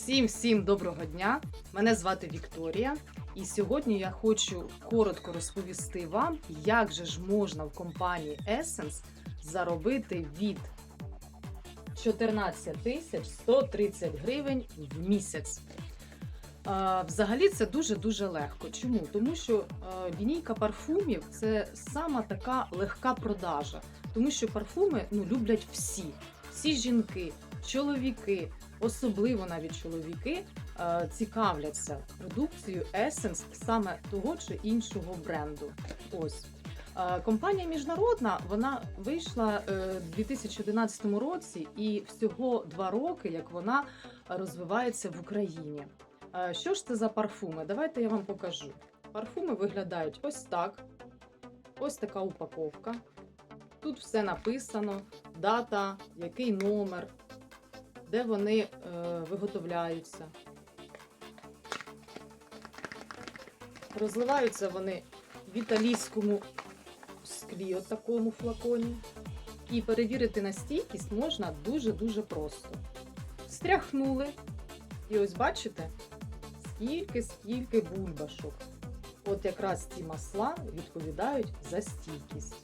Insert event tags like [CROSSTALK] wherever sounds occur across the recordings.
Всім всім доброго дня! Мене звати Вікторія, і сьогодні я хочу коротко розповісти вам, як же ж можна в компанії Essence заробити від 14 тисяч 130 гривень в місяць. Взагалі це дуже дуже легко. Чому? Тому що е, лінійка парфумів це сама така легка продажа, тому що парфуми ну люблять всі, всі жінки, чоловіки, особливо навіть чоловіки е, цікавляться продукцією Essence саме того чи іншого бренду. Ось. Е, Компанія міжнародна вона вийшла е, у 2011 році, і всього два роки, як вона розвивається в Україні. Що ж це за парфуми? Давайте я вам покажу. Парфуми виглядають ось так. Ось така упаковка. Тут все написано: дата, який номер, де вони е, виготовляються. Розливаються вони в італійському склі, такому флаконі. І перевірити на стійкість можна дуже-дуже просто. Стряхнули. І ось бачите, скільки, скільки бульбашок. От якраз ці масла відповідають за стійкість.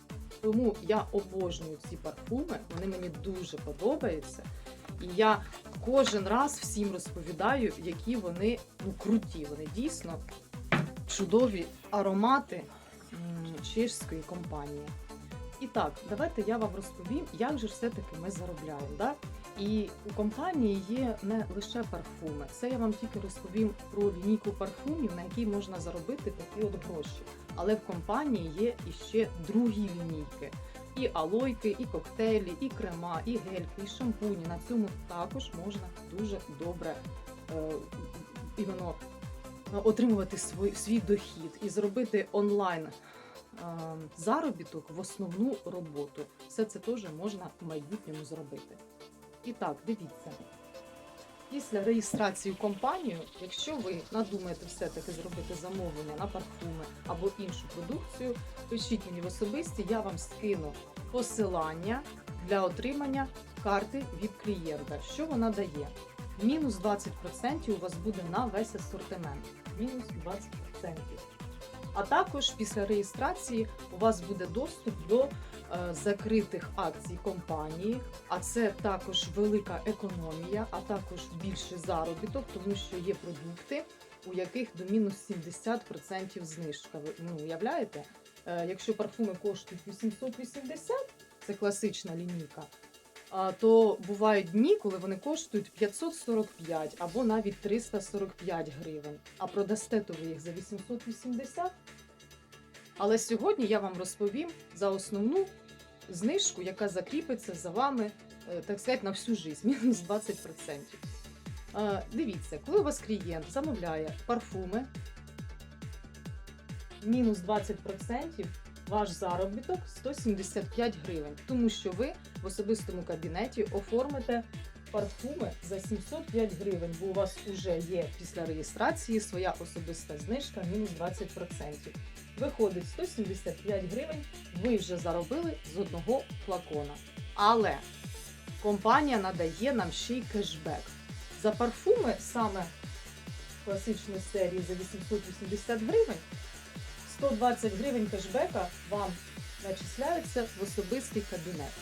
Тому я обожнюю ці парфуми, вони мені дуже подобаються. І я кожен раз всім розповідаю, які вони ну, круті. Вони дійсно чудові аромати чешської компанії. І так, давайте я вам розповім, як же все-таки ми заробляємо. Да? І у компанії є не лише парфуми. Це я вам тільки розповім про лінійку парфумів, на якій можна заробити такі от гроші. Але в компанії є іще другі лінійки. І алойки, і коктейлі, і крема, і гельки, і шампуні. На цьому також можна дуже добре е, іменно е, отримувати свій, свій дохід і зробити онлайн е, заробіток в основну роботу. Все це теж можна в майбутньому зробити. І так, дивіться. Після реєстрації в компанію, якщо ви надумаєте все-таки зробити замовлення на парфуми або іншу продукцію, пишіть мені в особисті, я вам скину посилання для отримання карти від клієнта. Що вона дає? Мінус 20% у вас буде на весь асортимент. Мінус 20%. А також після реєстрації у вас буде доступ до е, закритих акцій компанії, а це також велика економія, а також більший заробіток, тому що є продукти, у яких до мінус 70% знижка. Ви ну, уявляєте? Е, Якщо парфуми коштують 880, це класична лінійка. То бувають дні, коли вони коштують 545 або навіть 345 гривень. А продасте то ви їх за 880. Але сьогодні я вам розповім за основну знижку, яка закріпиться за вами, е, так сказати, на всю життя, [LAUGHS] мінус 20%. Е, Дивіться, коли у вас клієнт замовляє парфуми, мінус 20%, ваш заробіток 175 гривень, тому що ви в особистому кабінеті оформите парфуми за 705 гривень, бо у вас вже є після реєстрації своя особиста знижка мінус 20%. Виходить 175 гривень, ви вже заробили з одного флакона. Але компанія надає нам ще й кешбек. За парфуми саме класичної серії за 880 гривень, 120 гривень кешбека вам начисляються в особистий кабінет.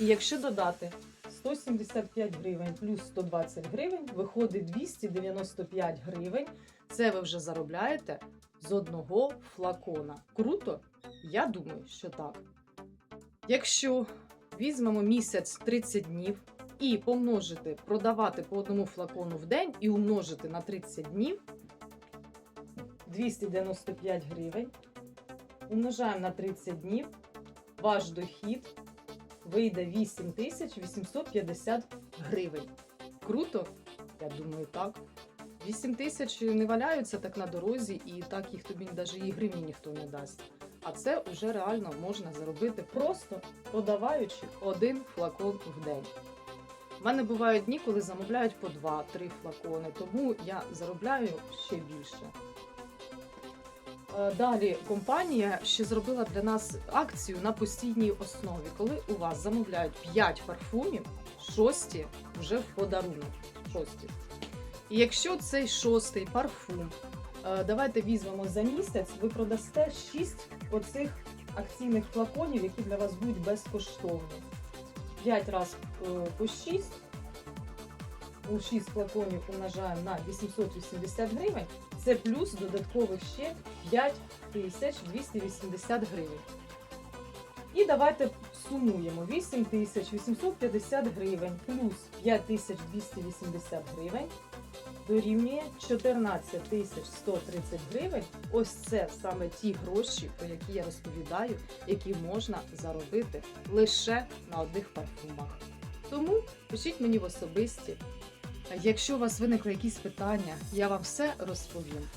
І якщо додати 175 гривень плюс 120 гривень, виходить 295 гривень. Це ви вже заробляєте з одного флакона. Круто? Я думаю, що так. Якщо візьмемо місяць 30 днів і помножити, продавати по одному флакону в день і умножити на 30 днів 295 гривень. Умножаємо на 30 днів. Ваш дохід вийде 8850 гривень. Круто? Я думаю, так. 8 тисяч не валяються так на дорозі, і так їх тобі навіть і гривні ніхто не дасть. А це вже реально можна заробити просто продаваючи один флакон в день. У мене бувають дні, коли замовляють по 2-3 флакони, тому я заробляю ще більше. Е, Далі компанія ще зробила для нас акцію на постійній основі, коли у вас замовляють 5 парфумів, шості вже в подарунок. Шості. І якщо цей шостий парфум, е, давайте візьмемо за місяць, ви продасте 6 оцих акційних флаконів, які для вас будуть безкоштовні. 5 разів по 6. У 6 флаконів умножаємо на 880 гривень. Це плюс додаткових ще 5280 гривень. І давайте сумуємо 8850 гривень плюс 5280 гривень дорівнює 14130 гривень. Ось це саме ті гроші, про які я розповідаю, які можна заробити лише на одних парфумах. Тому пишіть мені в особисті. Якщо у вас виникли якісь питання, я вам все розповім.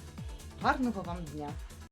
Гарного вам дня!